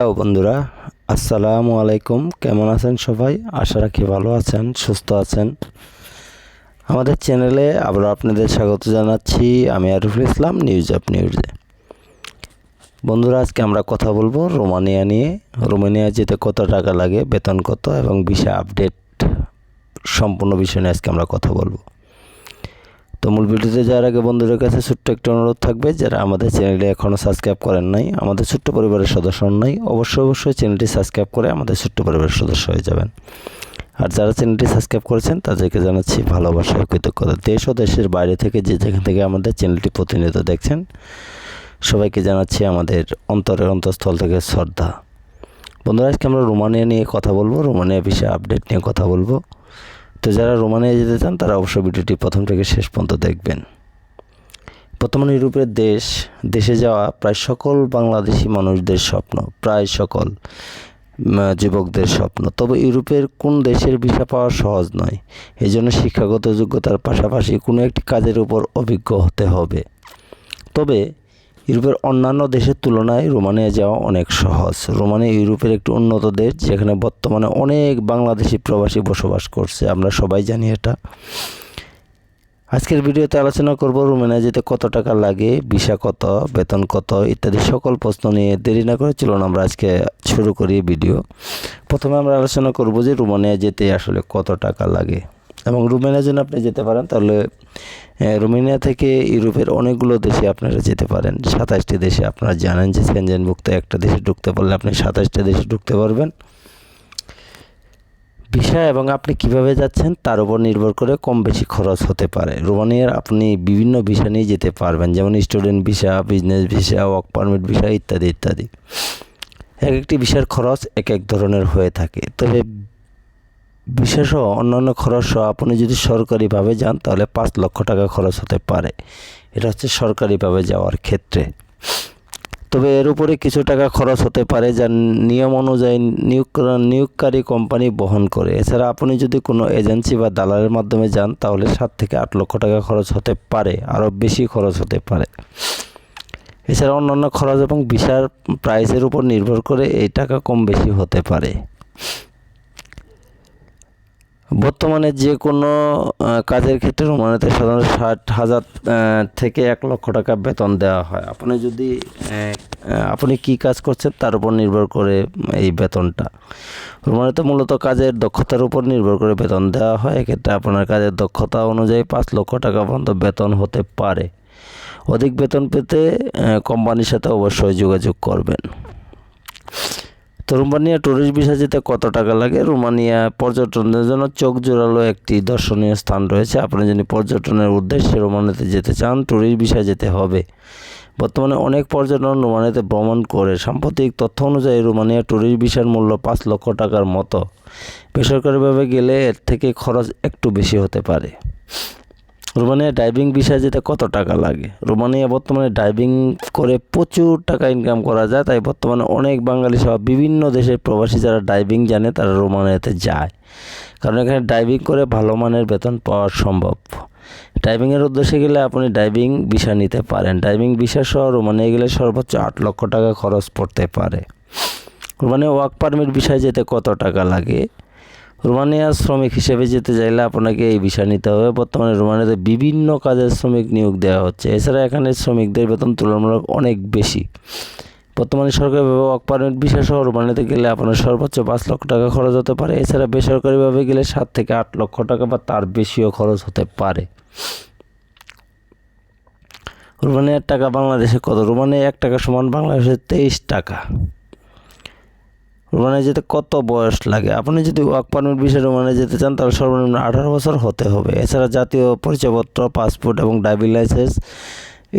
Hello বন্ধুরা, আসসালামু আলাইকুম। কেমন আছেন সবাই? আশা রাখি ভালো আছেন, সুস্থ আছেন। আমাদের চ্যানেলে আবার আপনাদের স্বাগত জানাচ্ছি, আমি আরিফুল ইসলাম নিউজ অফ নিউজে বন্ধুরা, আজকে আমরা কথা বলব রোমানিয়া নিয়ে। রোমানিয়া যেতে কত টাকা লাগে, বেতন কত এবং ভিসা আপডেট সম্পূর্ণ বিষয় নিয়ে আজকে আমরা কথা বলব। তো মূল ভিডিওতে যাওয়ার আগে বন্ধুদের কাছে ছোট্ট একটা অনুরোধ থাকবে, যারা আমাদের চ্যানেলটি এখনও সাবস্ক্রাইব করেন নাই, আমাদের ছোট্ট পরিবারের সদস্য নাই, অবশ্যই অবশ্যই চ্যানেলটি সাবস্ক্রাইব করে আমাদের ছোট্ট পরিবারের সদস্য হয়ে যাবেন। আর যারা চ্যানেলটি সাবস্ক্রাইব করেছেন, তাদেরকে জানাচ্ছি ভালোবাসা ও কৃতজ্ঞতা। দেশ ও দেশের বাইরে থেকে যে যেখান থেকে আমাদের চ্যানেলটি প্রতিনিয়ত দেখছেন, সবাইকে জানাচ্ছি আমাদের অন্তরের অন্তঃস্থল থেকে শ্রদ্ধা। বন্ধুরা, আজকে আমরা রোমানিয়া নিয়ে কথা বলব, রোমানিয়া বিষয়ে আপডেট নিয়ে কথা বলব। তো যারা রোমানিয়া যেতে চান, তারা অবশ্যই ভিডিওটি প্রথম থেকে শেষ পর্যন্ত দেখবেন। বর্তমানে ইউরোপের দেশ, দেশে যাওয়া প্রায় সকল বাংলাদেশি মানুষদের স্বপ্ন, প্রায় সকল যুবকদের স্বপ্ন। তবে ইউরোপের কোন দেশের ভিসা পাওয়া সহজ নয় এই জন্য শিক্ষাগত যোগ্যতার পাশাপাশি কোনো একটি কাজের উপর অভিজ্ঞ হতে হবে। তবে ইউরোপের অন্যান্য দেশের তুলনায় রোমানিয়া যাওয়া অনেক সহজ। রোমানিয়া ইউরোপের একটি উন্নত দেশ, যেখানে বর্তমানে অনেক বাংলাদেশি প্রবাসী বসবাস করছে। আমরা সবাই জানি এটা। আজকের ভিডিওতে আলোচনা করব রোমানিয়া যেতে কত টাকা লাগে, ভিসা কত, বেতন কত, ইত্যাদি সকল প্রশ্ন নিয়ে। দেরি না করে চলুন আমরা আজকে শুরু করি ভিডিও। প্রথমে আমরা আলোচনা করব যে রোমানিয়া যেতে আসলে কত টাকা লাগে। এবং রোমানিয়া জন্য আপনি যেতে পারেন, তাহলে রোমানিয়া থেকে ইউরোপের অনেকগুলো দেশে আপনারা যেতে পারেন। সাতাশটি দেশে আপনারা জানেন যে সেনজেনভুক্ত একটা দেশে ঢুকতে পারলে আপনি সাতাশটা দেশে ঢুকতে পারবেন। ভিসা এবং আপনি কীভাবে যাচ্ছেন, তার উপর নির্ভর করে কম বেশি খরচ হতে পারে। রোমানিয়ার আপনি বিভিন্ন ভিসা নিয়ে যেতে পারবেন, যেমন student visa, business visa, work permit visa ইত্যাদি ইত্যাদি। এক একটি ভিসার খরচ এক এক ধরনের হয়ে থাকে। তবে সহ অন্যান্য খরচ আপনি যদি সরকারিভাবে যান, তাহলে পাঁচ লক্ষ টাকা খরচ হতে পারে। এটা হচ্ছে সরকারিভাবে যাওয়ার ক্ষেত্রে। তবে এর উপরে কিছু টাকা খরচ হতে পারে যা নিয়ম অনুযায়ী নিয়োগ নিয়োগকারী কোম্পানি বহন করে। এছাড়া আপনি যদি কোনো এজেন্সি বা দালালের মাধ্যমে যান, তাহলে সাত থেকে আট লক্ষ টাকা খরচ হতে পারে, আরও বেশি খরচ হতে পারে। এছাড়া অন্যান্য খরচ এবং ভিসার প্রাইসের উপর নির্ভর করে এই টাকা কম বেশি হতে পারে। বর্তমানে যে কোনো কাজের ক্ষেত্রে রোমানিতে সাধারণত ষাট হাজার থেকে এক লক্ষ টাকা বেতন দেওয়া হয়। আপনি যদি আপনি কি কাজ করছেন তার উপর নির্ভর করে এই বেতনটা। রোমানিতে মূলত কাজের দক্ষতার উপর নির্ভর করে বেতন দেওয়া হয়। এক্ষেত্রে আপনার কাজের দক্ষতা অনুযায়ী পাঁচ লক্ষ টাকা পর্যন্ত বেতন হতে পারে। অধিক বেতন পেতে কোম্পানির সাথে অবশ্যই যোগাযোগ করবেন। তো রোমানিয়া ট্যুরিস্ট ভিসা যেতে কত টাকা লাগে? রোমানিয়া পর্যটনের জন্য চোখ জোড়ালো একটি দর্শনীয় স্থান রয়েছে। আপনি যদি পর্যটনের উদ্দেশ্যে রোমানিয়াতে যেতে চান ট্যুরিস্ট ভিসা যেতে হবে। বর্তমানে অনেক পর্যটন রোমানিয়াতে ভ্রমণ করে। সাম্প্রতিক তথ্য অনুযায়ী রোমানিয়া ট্যুরিস্ট ভিসার মূল্য পাঁচ লক্ষ টাকার মতো। বেসরকারিভাবে গেলে এর থেকে খরচ একটু বেশি হতে পারে। রোমানিয়া ডাইভিং ভিসা যেতে কত টাকা লাগে? রোমানিয়া বর্তমানে ডাইভিং করে প্রচুর টাকা ইনকাম করা যায়, তাই বর্তমানে অনেক বাঙালি সহ বিভিন্ন দেশের প্রবাসী যারা ডাইভিং জানে, তারা রোমানিয়াতে যায়। কারণ এখানে ডাইভিং করে ভালো মানের বেতন পাওয়া সম্ভব। ডাইভিংয়ের উদ্দেশ্যে গেলে আপনি ডাইভিং ভিসা নিতে পারেন। ডাইভিং ভিসা সহ রোমানিয়া গেলে সর্বোচ্চ আট লক্ষ টাকা খরচ পড়তে পারে। রোমানিয়া ওয়ার্ক পারমিট ভিসায় যেতে কত টাকা লাগে? রোমানিয়া শ্রমিক হিসেবে যেতে চাইলে আপনাকে এই ভিসা নিতে হবে। বর্তমানে রোমানিয়াতে বিভিন্ন কাজের শ্রমিক নিয়োগ দেওয়া হচ্ছে। এছাড়া এখানে শ্রমিকদের বেতন তুলনামূলক অনেক বেশি। বর্তমানে সরকারিভাবে ওয়ার্ক পারমিট সহ রোমানিয়াতে গেলে আপনার সর্বোচ্চ পাঁচ লক্ষ টাকা খরচ হতে পারে। এছাড়া বেসরকারিভাবে গেলে সাত থেকে আট লক্ষ টাকা বা তার বেশিও খরচ হতে পারে। রোমানিয়ার টাকা বাংলাদেশে কত? রোমানিয়া এক টাকা সমান বাংলাদেশে তেইশ টাকা। রোমানিয়া যেতে কত বয়স লাগে? আপনি যদি ওয়ার্ক পারমিট বিষয়ে রোমানিয়া যেতে চান, তাহলে সর্বনিম্ন আঠারো বছর হতে হবে। এছাড়া জাতীয় পরিচয়পত্র, পাসপোর্ট এবং ড্রাইভিং লাইসেন্স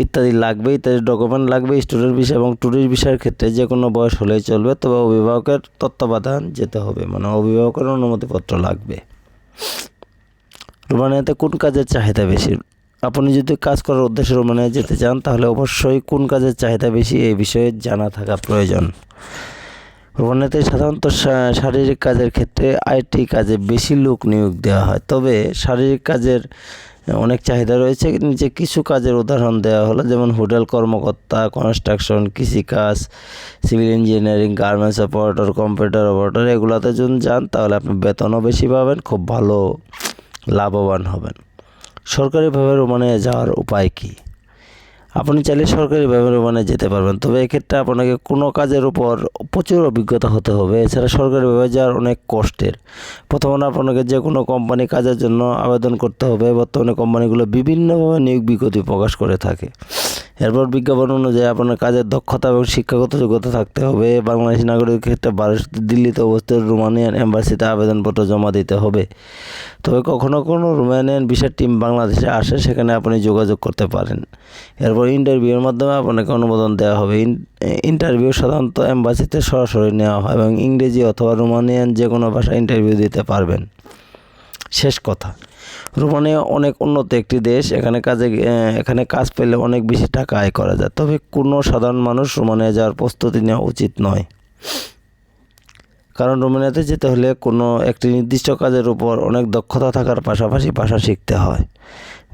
ইত্যাদি লাগবে ইত্যাদি ডকুমেন্ট লাগবে, স্টুডেন্ট ভিসা এবং ট্যুরিস্ট ভিসার ক্ষেত্রে যে কোনো বয়স হলেই চলবে। তবে অভিভাবকের তত্ত্বাবধান যেতে হবে মানে অভিভাবকের অনুমতিপত্র লাগবে। রোমানিয়াতে কোন কাজের চাহিদা বেশি? আপনি যদি কাজ করার উদ্দেশ্যে রোমানিয়া যেতে চান, তাহলে অবশ্যই কোন কাজের চাহিদা বেশি এই বিষয়ে জানা থাকা প্রয়োজন। রোমানিয়াতে সাধারণত শারীরিক কাজের ক্ষেত্রে আইটি কাজে বেশি লোক নিয়োগ দেওয়া হয়। তবে শারীরিক কাজের অনেক চাহিদা রয়েছে। নিচে কিছু কাজের উদাহরণ দেওয়া হলো, যেমন হোটেল কর্মকর্তা, কনস্ট্রাকশন, কৃষিকাজ, civil engineering, garments operator, computer operator, এগুলোতে যদি যান, তাহলে আপনি বেতনও বেশি পাবেন, খুব ভালো লাভবান হবেন। সরকারিভাবে রোমানে যাওয়ার উপায় কী? আপনি চাইলে সরকারিভাবে রোমানে যেতে পারবেন। তবে এক্ষেত্রে আপনাকে কোনো কাজের উপর প্রচুর অভিজ্ঞতা হতে হবে। এছাড়া সরকারি সরকারিভাবে যাওয়ার অনেক কষ্টের। প্রথমত আপনাকে যে কোনো কোম্পানি কাজের জন্য আবেদন করতে হবে। বর্তমানে কোম্পানিগুলো বিভিন্নভাবে নিয়োগ বিজ্ঞপ্তি প্রকাশ করে থাকে। এরপর বিজ্ঞাপন অনুযায়ী আপনার কাজের দক্ষতা এবং শিক্ষাগত যোগ্যতা থাকতে হবে। বাংলাদেশি নাগরিকের ক্ষেত্রে ভারত দিল্লিতে অবস্থিত রোমানিয়ান এম্বাসিতে আবেদনপত্র জমা দিতে হবে। তবে কখনো কোনো রোমানিয়ান ভিসার টিম বাংলাদেশে আসে, সেখানে আপনি যোগাযোগ করতে পারেন। এরপর ইন্টারভিউর মাধ্যমে আপনাকে অনুমোদন দেওয়া হবে। ইন্টারভিউ সাধারণত এম্বাসিতে সরাসরি নেওয়া হয় এবং ইংরেজি অথবা রোমানিয়ান যে কোনো ভাষায় ইন্টারভিউ দিতে পারবেন। শেষ কথা। রোমানিয়া অনেক উন্নত একটি দেশ, এখানে কাজে এখানে কাজ পেলে অনেক বেশি টাকা আয় করা যায়। তবে কোনো সাধারণ মানুষ রোমানিয়া যাওয়ার প্রস্তুতি নেওয়া উচিত নয়। কারণ রোমানিয়াতে যেতে হলে কোনো একটি নির্দিষ্ট কাজের উপর অনেক দক্ষতা থাকার পাশাপাশি ভাষা শিখতে হয়,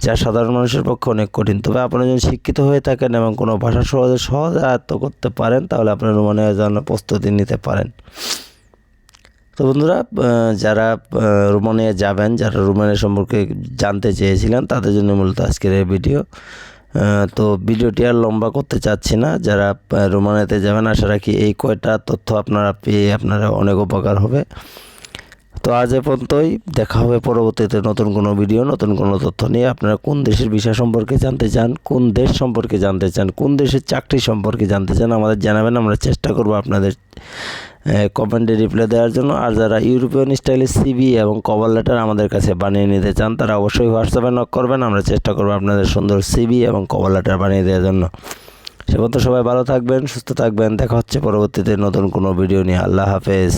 যা সাধারণ মানুষের পক্ষে অনেক কঠিন। তবে আপনি যদি শিক্ষিত হয়ে থাকেন এবং কোনো ভাষা সহজে সহজে আয়ত্ত করতে পারেন, তাহলে আপনি রোমানিয়া যাওয়ার প্রস্তুতি নিতে পারেন। তো বন্ধুরা যারা রোমানিয়া যাবেন, যারা রোমানিয়া সম্পর্কে জানতে চেয়েছিলেন, তাদের জন্য মূলত আজকের এই ভিডিও। তো ভিডিওটি আর লম্বা করতে চাচ্ছি না। যারা রোমানিয়াতে যাবেন, আশা রাখি এই কয়টা তথ্য আপনারা পেয়ে আপনারা অনেক উপকার হবে। তো আজ এ পর্যন্তই। দেখা হবে পরবর্তীতে নতুন কোনো ভিডিও নতুন কোনো তথ্য নিয়ে। আপনারা কোন দেশের বিষয় সম্পর্কে জানতে চান, কোন দেশ সম্পর্কে জানতে চান, কোন দেশের চাকরি সম্পর্কে জানতে চান, আমাদের জানাবেন। আমরা চেষ্টা করব আপনাদের কমেন্টে রিপ্লাই দেওয়ার জন্য। আর যারা ইউরোপিয়ান স্টাইলের সিবি এবং কভার লেটার আমাদের কাছে বানিয়ে নিতে চান, তারা অবশ্যই হোয়াটসঅ্যাপে নক করবেন। আমরা চেষ্টা করব আপনাদের সুন্দর সিবি এবং কভার লেটার বানিয়ে দেওয়ার জন্য। সে পর্যন্ত সবাই ভালো থাকবেন, সুস্থ থাকবেন। দেখা হচ্ছে পরবর্তীতে নতুন কোনো ভিডিও নিয়ে। আল্লাহ হাফেজ।